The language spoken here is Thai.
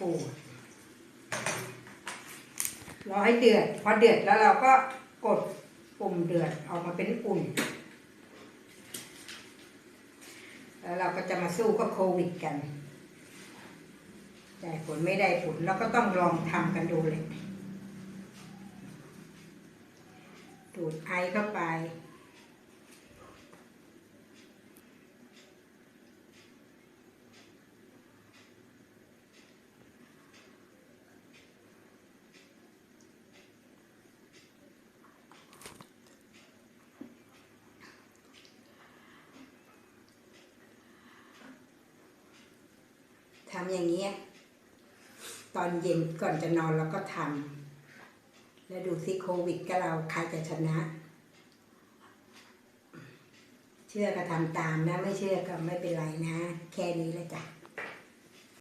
ปูดรอให้เดือด พอเดือดแล้วเราก็กดปุ่มเดือดออกมาเป็นอุ่น แล้วเราก็จะมาสู้กับโควิดกันได้ผลไม่ได้ผลเราก็ต้องลองทำกันดูเลยดูดไอเข้าไป ทำอย่างนี้ยตอนเย็นก่อนจะนอนเราก็ทำแล้วดูซิโควิดกับเราใครจะชนะ เชื่อก็ทำตามนะ ไม่เชื่อก็ไม่เป็นไรนะ แค่นี้แหละจ้ะ